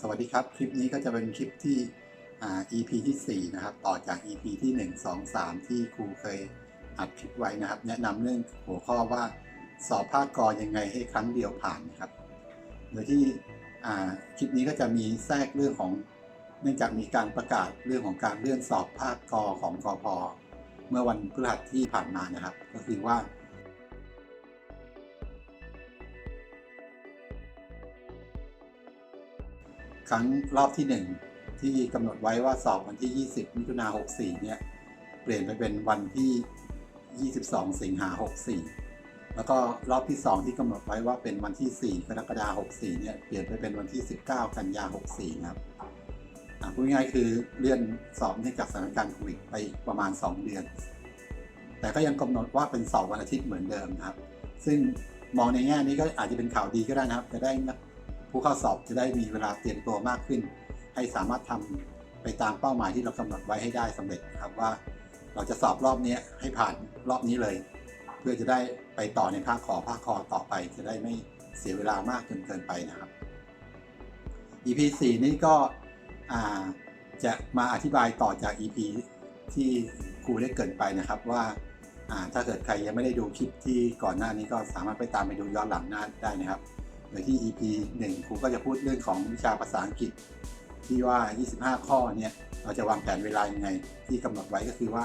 สวัสดีครับ คลิปนี้ก็จะเป็นคลิปที่ EP ที่ 4 นะครับ ต่อจาก EP ที่ 1 2 3 ที่ครูเคยอัดคลิปไว้นะครับ แนะนำเรื่องหัวข้อว่าสอบภาคกอยังไงให้ครั้งเดียวผ่านนะครับ โดยที่คลิปนี้ก็จะมีแทรกเรื่องของเนื่องจากมีการประกาศเรื่องของการเลื่อนสอบภาคกอของกอพเมื่อวันพฤหัสที่ผ่านมานะครับ ก็คือว่า ครั้งรอบที่ 1 ที่กำหนดไว้ว่าสอบวันที่ 20 มิถุนา64 เนี่ย เปลี่ยนไปเป็นวันที่ 22 สิงหา 64 แล้วก็รอบที่ 2 ที่กำหนดไว้ว่าเป็นวันที่ 4 กรกฎาคม 64 เนี่ย เปลี่ยนไปเป็นวันที่ 19 กันยา 64 นะครับอะพูดง่ายๆคือเลื่อนสอบเนื่องจากสถานการณ์โควิดไปประมาณ 2 เดือน แต่ก็ยังกำหนดว่าเป็นสอบวันอาทิตย์เหมือนเดิมนะครับ ซึ่งมองในแง่นี้ก็อาจจะเป็นข่าวดีก็ได้นะครับ จะได้นัก ผู้เข้าสอบจะได้มีเวลาเตรียมตัวมากขึ้น ให้สามารถทำไปตามเป้าหมายที่เรากำหนดไว้ให้ได้สำเร็จครับว่า เราจะสอบรอบนี้ให้ผ่านรอบนี้เลย เพื่อจะได้ไปต่อในภาคขอภาคคอต่อไปจะได้ไม่เสียเวลามากจนเกินไปนะครับ EP 4 นี้ก็จะมาอธิบายต่อจาก EP ที่ครูได้เกินไปนะครับว่าถ้าเกิดใครยังไม่ได้ดูคลิปที่ก่อนหน้านี้ก็สามารถไปตามไปดูย้อนหลังหน้าได้นะครับ โดยที่ EP 1 ครูก็จะพูดเรื่องของวิชาภาษาอังกฤษ ที่ว่า 25 ข้อเนี่ย เราจะวางแผนเวลายังไง ที่กำหนดไว้ก็คือว่า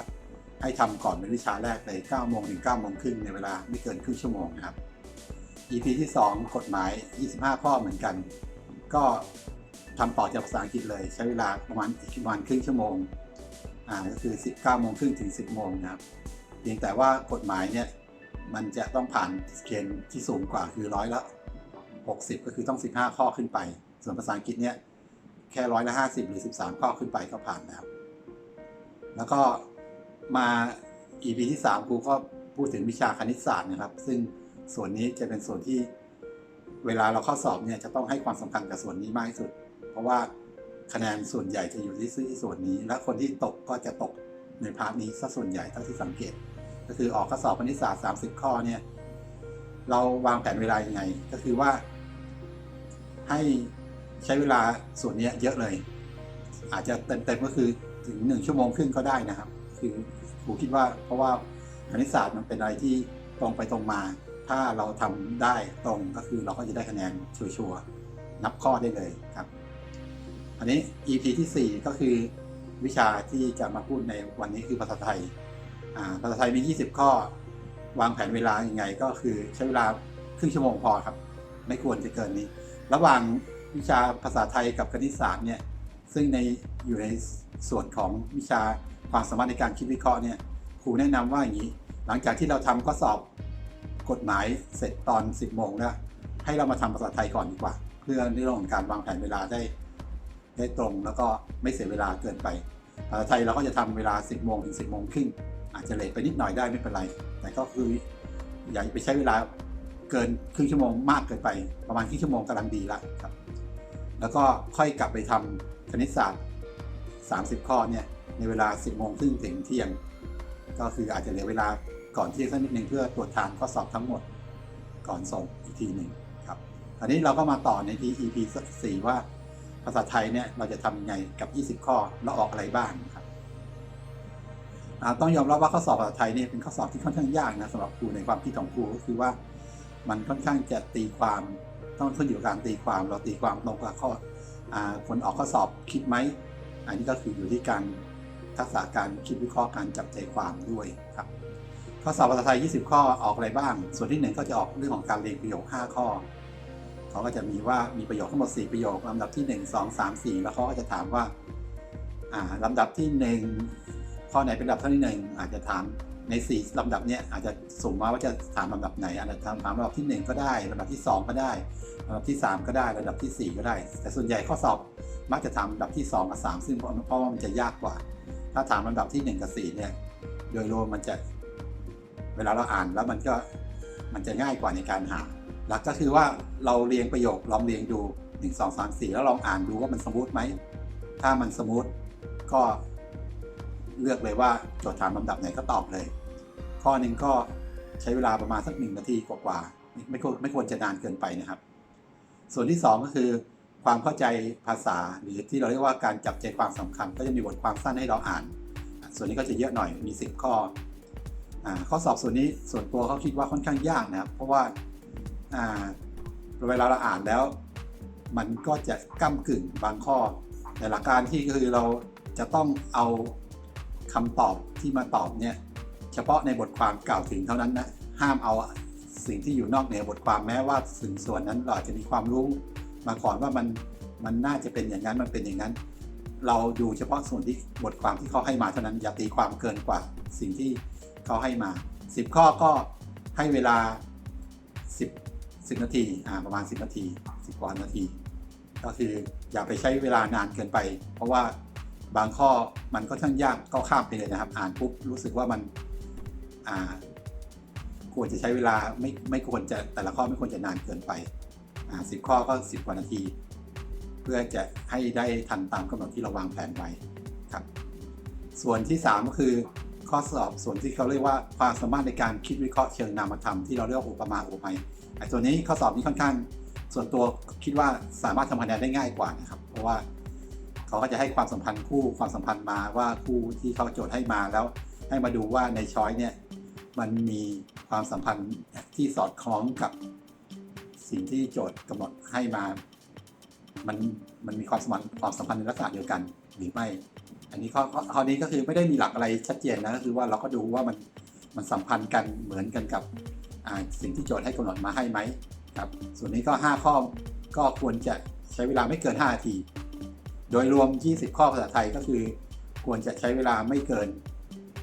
ให้ทำก่อนเป็นวิชาแรกเลย9โมงถึง9โมงครึ่งในเวลาไม่เกินครึ่งชั่วโมงนะครับ EP ที่ 2 กฎหมาย 25 ข้อเหมือนกัน ก็ทำต่อจากภาษาอังกฤษเลย ใช้เวลาประมาณอีกประมาณครึ่งชั่วโมงอ่าก็คือ 19โมงครึ่งถึง 10โมงนะครับเพียงแต่ว่ากฎหมายเนี่ยมันจะต้องผ่านเกณฑ์ที่สูงกว่าคือร้อยละ 60 ก็คือต้อง 15 ข้อขึ้นไป ส่วนภาษาอังกฤษเนี่ยแค่ร้อยละ50 หรือ 13 ข้อขึ้นไปก็ผ่านแล้ว แล้วก็มา EP ที่ 3 ครูก็พูดถึงวิชาคณิตศาสตร์นะครับ ซึ่งส่วนนี้จะเป็นส่วนที่เวลาเราข้าสอบเนี่ยจะต้องให้ความสำคัญกับส่วนนี้มากที่สุด เพราะว่าคะแนนส่วนใหญ่จะอยู่ที่ส่วนนี้ และคนที่ตกก็จะตกในพาร์ทนี้ซะส่วนใหญ่เท่าที่สังเกต ก็คือออกข้อสอบคณิตศาสตร์ 30 ข้อเนี่ยเราวางแผนเวลายังไง ก็คือว่า ให้ใช้เวลาส่วนนี้เยอะเลย อาจจะเต็มๆก็คือถึงหนึ่งชั่วโมงครึ่งก็ได้นะครับ คือครูคิดว่าเพราะว่าคณิตศาสตร์มันเป็นอะไรที่ตรงไปตรงมา ถ้าเราทำได้ตรงก็คือเราก็จะได้คะแนนชัวร์ๆนับข้อได้เลยครับ อันนี้ EP ที่ 4 ก็คือวิชาที่จะมาพูดในวันนี้คือภาษาไทยภาษาไทยมี 20 ข้อ วางแผนเวลายังไงก็คือใช้เวลาครึ่งชั่วโมงพอครับ ไม่ควรจะเกินนี้ ระหว่างวิชาภาษาไทยกับคณิตศาสตร์เนี่ยซึ่งในอยู่ในส่วนของวิชาความสามารถในการคิดวิเคราะห์เนี่ยครูแนะนำว่าอย่างนี้ หลังจากที่เราทำข้อสอบกฎหมายเสร็จตอน 10โมงแล้วให้เรามาทำภาษาไทยก่อนดีกว่า เพื่อในเรื่องของการวางแผนเวลาได้ ได้ตรงแล้วก็ไม่เสียเวลาเกินไป ภาษาไทยเราก็จะทำเวลา 10โมงถึง10โมงครึ่งอาจจะเลทไปนิดหน่อยได้ไม่เป็นไร แต่ก็คืออย่าไปใช้เวลา เกินครึ่งชั่วโมงมากเกินไป ประมาณครึ่งชั่วโมงกำลังดีละครับ แล้วก็ค่อยกลับไปทำคณิตศาสตร์ 30 ข้อเนี่ยในเวลา 10โมงครึ่งถึงเที่ยง ก็คืออาจจะเหลือเวลาก่อนเที่ยงสักนิดหนึ่งเพื่อตรวจทานข้อสอบทั้งหมดก่อนส่งอีกทีหนึ่งครับอันนี้เราก็มาต่อในที่ EP 4ว่าภาษาไทยเนี่ยเราจะทำยังไงกับ 20 ข้อแล้วออกอะไรบ้างครับต้องยอมรับว่าข้อสอบภาษาไทยเนี่ยเป็นข้อสอบที่ค่อนข้างยากนะสำหรับครูในความคิดของครูก็คือว่า มันค่อนข้างจะตีความ ต้องขึ้นอยู่กับการตีความเราตีความตรงกับข้อคนออกข้อสอบคิดไหม อันนี้ก็คืออยู่ที่การทักษะการคิดวิเคราะห์การจับใจความด้วยครับข้อสอบภาษาไทย 20 ข้อออกอะไรบ้าง ส่วนที่หนึ่งก็จะออกเรื่องของการเรียงประโยค 5 ข้อเขาก็จะมีว่ามีประโยคทั้งหมด 4 ประโยคลำดับที่ 1 2 3 4 แล้วเขาก็จะถามว่าลำดับที่ 1 ข้อไหนเป็นลำดับเท่าที่หนึ่งอาจจะถาม ใน4ลำดับเนี้ยอาจจะสุ่มมาว่าจะถามลำดับไหนอาจจะถามลำดับที่ 1 ก็ได้ลำดับที่ 2 ก็ได้ลำดับที่ 3 ก็ได้ลำดับทีสี่4 ก็ได้ แต่ส่วนใหญ่ข้อสอบมักจะถามลำดับที่ 2 กับ 3 ซึ่งเพราะเพราะว่ามันจะยากกว่า ถ้าถามลำดับที่ 1 กับ 4 เนี่ยโดยรวมมันจะเวลาเราอ่านแล้วมันก็มันจะง่ายกว่าในการหาหลักก็คือว่าเราเรียงประโยคลองเรียงดู 1 2 3 4 แล้วลองอ่านดูว่ามันสมูทไหมถ้ามันสมูทก็ เลือกเลยว่าโจทย์ถามลำดับไหนก็ตอบเลย ข้อหนึ่งก็ใช้เวลาประมาณสักหนึ่งนาทีกว่าๆไม่ควรไม่ควรจะนานเกินไปนะครับ ส่วนที่ 2 ก็คือความเข้าใจภาษาหรือที่เราเรียกว่าการจับใจความสำคัญ ก็จะมีบทความสั้นให้เราอ่าน ส่วนนี้ก็จะเยอะหน่อยมี 10 ข้ออข้อสอบส่วนนี้ส่วนตัวเขาคิดว่าค่อนข้างยากนะครับ เพราะว่าอ่าเวลาเราอ่านแล้ว มันก็จะก้ากึ่งบางข้อ แต่หลักการที่คือเราจะต้องเอา คำตอบที่มาตอบเนี่ยเฉพาะในบทความกล่าวถึงเท่านั้นนะห้ามเอาสิ่งที่อยู่นอกเหนือบทความแม้ว่าสิ่งส่วนนั้นเราอาจจะมีความรู้มาก่อนว่ามันมันน่าจะเป็นอย่างนั้นมันเป็นอย่างนั้น เราดูเฉพาะส่วนที่บทความที่เขาให้มาเท่านั้นอย่าตีความเกินกว่าสิ่งที่เขาให้มา 10 ข้อก็ให้เวลา 10 10นาทีอ่าประมาณ 10 นาที 10กว่านาที ก็คืออย่าไปใช้เวลานานเกินไป เพราะว่า บางข้อมันก็ช่างยากก็ข้ามไปเลยนะครับ อ่านปุ๊บรู้สึกว่ามันอ่าควรจะใช้เวลาไม่ไม่ควรจะแต่ละข้อไม่ควรจะนานเกินไปอ่าสิบข้อก็10กว่านาที เพื่อจะให้ได้ทันตามกำหนดที่เราวางแผนไว้ครับ ส่วนที่ 3 ก็คือข้อสอบส่วนที่เขาเรียกว่าความสามารถในการคิดวิเคราะห์เชิงนามธรรมที่เราเรียกว่าอุปมาอุปไมยไอ้ตัวนี้ข้อสอบนี้ค่อนข้าง ส่วนตัวคิดว่าสามารถทำคะแนนได้ง่ายกว่านะครับ เพราะว่า เขาก็จะให้ความสัมพันธ์คู่ความสัมพันธ์มาว่าคู่ที่เขาโจทย์ให้มาแล้ว ให้มาดูว่าในช้อยเนี่ยมันมีความสัมพันธ์ที่สอดคล้องกับสิ่งที่โจทย์กำหนดให้มา มันมันมีความสัมพันธ์ความสัมพันธ์ในลักษณะเดียวกันหรือไม่ อันนี้ข้อข้อนี้ก็คือไม่ได้มีหลักอะไรชัดเจนนะก็คือว่าเราก็ดูว่ามันมันสัมพันธ์กันเหมือนกันกับสิ่งที่โจทย์ให้กำหนดมาให้ไหมครับ ส่วนนี้ก็ 5 ข้อก็ควรจะใช้เวลาไม่เกิน 5 นาที โดยรวม 20 ข้อภาษาไทยก็คือควรจะใช้เวลาไม่เกิน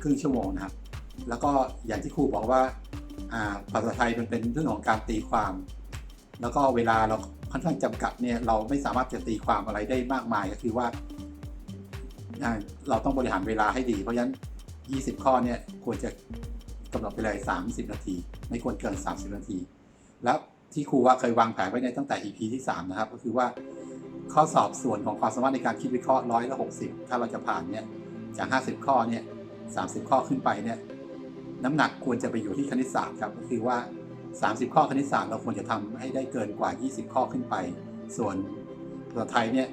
ครึ่งชั่วโมงนะครับ แล้วก็อย่างที่ครูบอกว่าภาษาไทยมันเป็นเรื่องของการตีความ แล้วก็เวลาเราค่อนข้างจำกัดเนี่ยเราไม่สามารถจะตีความอะไรได้มากมายก็คือว่าอ่าเราต้องบริหารเวลาให้ดี เพราะฉะนั้น 20 ข้อเนี่ยควรจะกำหนดไปเลย 30 นาที ไม่ควรเกิน 30 นาที แล้วที่ครูว่าเคยวางแผนไว้ในตั้งแต่ EP ที่ 3 นะครับ ก็คือว่า ข้อสอบส่วนของความสามารถในการคิดวิเคราะห์ร้อยละ60ถ้าเราจะผ่านเนี่ยจาก50ข้อเนี่ย30ข้อขึ้นไปเนี่ยน้ำหนักควรจะไปอยู่ที่คณิตศาสตร์ครับก็คือว่า 30 ข้อคณิตศาสตร์เราควรจะทำให้ได้เกินกว่า 20 ข้อขึ้นไป ส่วนภาษาไทยเนี่ย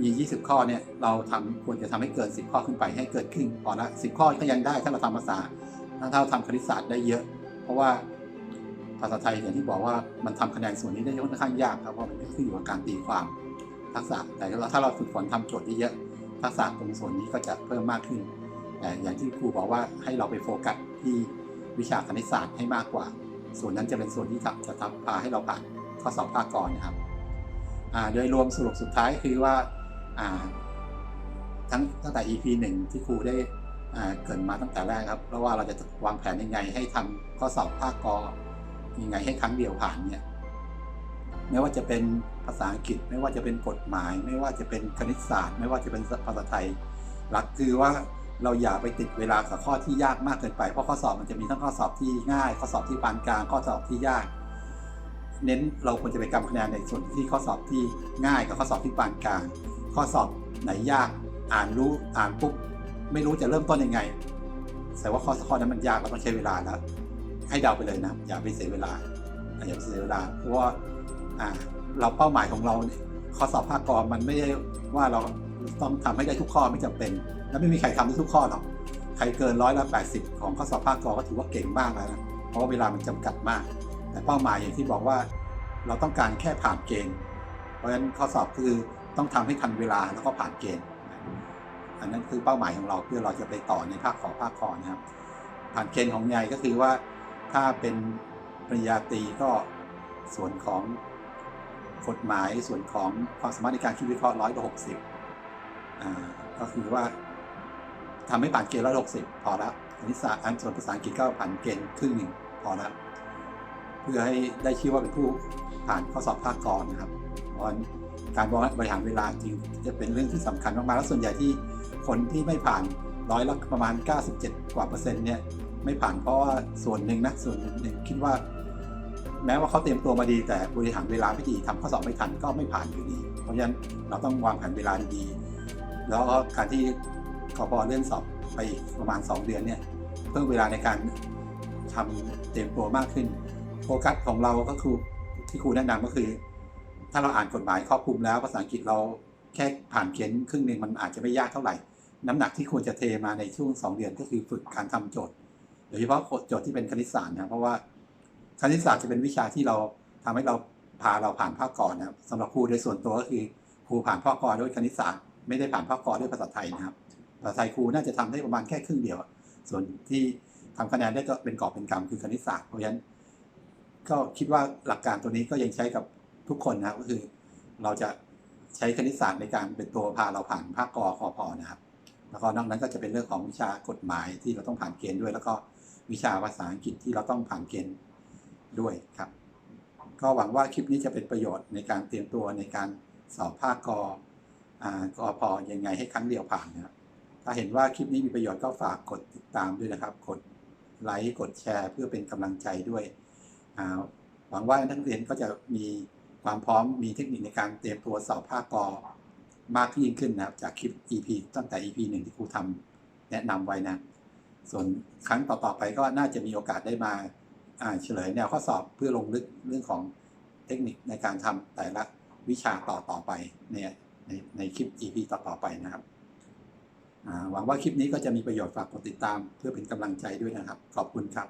มี 20 ข้อเนี่ยเราทำควรจะทำให้เกิน 10 ข้อขึ้นไปให้เกิดครึ่งพอละ10 ข้อก็ยังได้ถ้าเราทำภาษาถ้าเราทำคณิตศาสตร์ได้เยอะ เพราะว่า ภาษาไทยอย่างที่บอกว่ามันทำคะแนนส่วนนี้ได้ค่อนข้างยากครับเพราะมันขึ้นอยู่กับการตีความทักษะ แต่ถ้าเราฝึกฝนทำโจทย์เยอะทักษะตรงส่วนนี้ก็จะเพิ่มมากขึ้นแต่อย่างที่ครูบอกว่าให้เราไปโฟกัสที่วิชาคณิตศาสตร์ให้มากกว่า ส่วนนั้นจะเป็นส่วนที่จะทำพาให้เราผ่านข้อสอบภาคกรนนะครับโดยรวมสรุปสุดท้ายคือว่าทั้งตั้งแต่ EP 1 ที่ครูได้เกรินมาตั้งแต่แรกครับเพราะว่าเราจะวางแผนยังไงให้ทำข้อสอบภาคกร ยังไงให้ครั้งเดียวผ่านเนี่ยไม่ว่าจะเป็นภาษาอังกฤษ ไม่ว่าจะเป็นกฎหมาย ไม่ว่าจะเป็นคณิตศาสตร์ ไม่ว่าจะเป็นภาษาไทย หลักคือว่าเราอย่าไปติดเวลากับข้อที่ยากมากเกินไป เพราะข้อสอบมันจะมีทั้งข้อสอบที่ง่าย ข้อสอบที่ปานกลาง ข้อสอบที่ยาก เน้นเราควรจะไปกำคะแนนในส่วนที่ข้อสอบที่ง่ายกับข้อสอบที่ปานกลาง ข้อสอบไหนยาก อ่านรู้อ่านปุ๊บไม่รู้จะเริ่มต้นยังไงแต่ว่าข้อข้อนั้นมันยากเราต้องใช้เวลาแล้ว ให้เดาไปเลยนะ อย่าไปเสียเวลา อย่าไปเสียเวลา เพราะว่าเราเป้าหมายของเราเนี่ยข้อสอบภาคกรมันไม่ได้ว่าเราต้องทำให้ได้ทุกข้อไม่จำเป็น แล้วไม่มีใครทำได้ทุกข้อหรอกใครเกินร้อยละแปดสิบของข้อสอบภาคกรก็ถือว่าเก่งมากแล้วนะเพราะว่าเวลามันจำกัดมาก แต่เป้าหมายอย่างที่บอกว่า เราต้องการแค่ผ่านเกณฑ์ เพราะฉะนั้นข้อสอบคือต้องทำให้ทันเวลาแล้วก็ผ่านเกณฑ์อันนั้นคือเป้าหมายของเราเพื่อเราจะไปต่อในภาคขอภาคคอนะครับ ผ่านเกณฑ์ของใหญ่ก็คือว่า ถ้าเป็นปริญญาตรีก็ส่วนของกฎหมายส่วนของความสามารถในการคิดวิเคราะห์ร้อยละหกสิบก็คือว่าทำให้ผ่านเกณฑ์ร้อยหกสิบพอแล้วคณิตศาสตร์อันส่วนภาษาอังกฤษก็ผ่านเกณฑ์ครึ่งหนึ่งพอแล้วเพื่อให้ได้ชื่อว่าเป็นผู้ผ่านข้อสอบภาคกรนะครับเพราะการบริหารเวลาจริงจะเป็นเรื่องที่สำคัญมากๆแล้วส่วนใหญ่ที่คนที่ไม่ผ่านร้อยละประมาณ 97 กว่าเปอร์เซ็นต์เนี่ย ไม่ผ่านเพราะว่าส่วนหนึ่งนะส่วนหนึ่งคิดว่า แม้ว่าเขาเตรียมตัวมาดี แต่บริหารเวลาไม่ดีทำข้อสอบไม่ทันก็ไม่ผ่านอยู่ดี เพราะฉะนั้นเราต้องวางแผนเวลาดีๆแล้วการที่กพเลื่อนสอบไปอีกประมาณ 2 เดือนเนี่ยเพิ่มเวลาในการทำเตรียมตัวมากขึ้นโฟกัสของเราก็คือที่ครูแนะนำก็คือ ถ้าเราอ่านกฎหมายครอบคลุมแล้วภาษาอังกฤษเราแค่ผ่านเขียนครึ่งหนึ่งมันอาจจะไม่ยากเท่าไหร่ น้ำหนักที่ควรจะเทมาในช่วงสองเดือนก็คือฝึกการทำโจทย์ โดยเฉพาะโจทย์ที่เป็นคณิตศาสตร์นะเพราะว่าคณิตศาสตร์จะเป็นวิชาที่เราทำให้เราพาเราผ่านภาคกรนะครับสำหรับครูโดยส่วนตัวก็คือครูผ่านภาคกรด้วยคณิตศาสตร์ไม่ได้ผ่านภาคกรด้วยภาษาไทยนะครับภาษาไทยครูน่าจะทำได้ประมาณแค่ครึ่งเดียว ส่วนที่ทำคะแนนได้ก็เป็นกอบเป็นกำคือคณิตศาสตร์เพราะฉะนั้นก็คิดว่าหลักการตัวนี้ก็ยังใช้กับทุกคนนะครับก็คือเราจะใช้คณิตศาสตร์ในการเป็นตัวพาเราผ่านภาคกอคอพอนะครับ แล้วก็นอกนั้นก็จะเป็นเรื่องของวิชากฎหมายที่เราต้องผ่านเกณฑ์ด้วย แล้วก็ วิชาภาษาอังกฤษที่เราต้องผ่านเกณฑ์ด้วยครับ ก็หวังว่าคลิปนี้จะเป็นประโยชน์ในการเตรียมตัวในการสอบภาคกอกอพอยังไงให้ครั้งเดียวผ่านนะครับถ้าเห็นว่าคลิปนี้มีประโยชน์ก็ฝากกดติดตามด้วยนะครับ กดไลค์กดแชร์ เพื่อเป็นกำลังใจด้วย หวังว่านักเรียนก็จะมีความพร้อมมีเทคนิคในการเตรียมตัวสอบภาคกอมากยิ่งขึ้นนะครับ จากคลิป EP ตั้งแต่ EP หนึ่งที่ครูทำแนะนำไว้นะ ส่วนครั้งต่อๆไปก็น่าจะมีโอกาสได้มาเฉลยแนวข้อสอบเพื่อลงลึกเรื่องของเทคนิคในการทำแต่ละวิชาต่อๆไปเนี่ยในในคลิป EP ต่อๆไปนะครับหวังว่าคลิปนี้ก็จะมีประโยชน์ฝากกดติดตามเพื่อเป็นกำลังใจด้วยนะครับ ขอบคุณครับ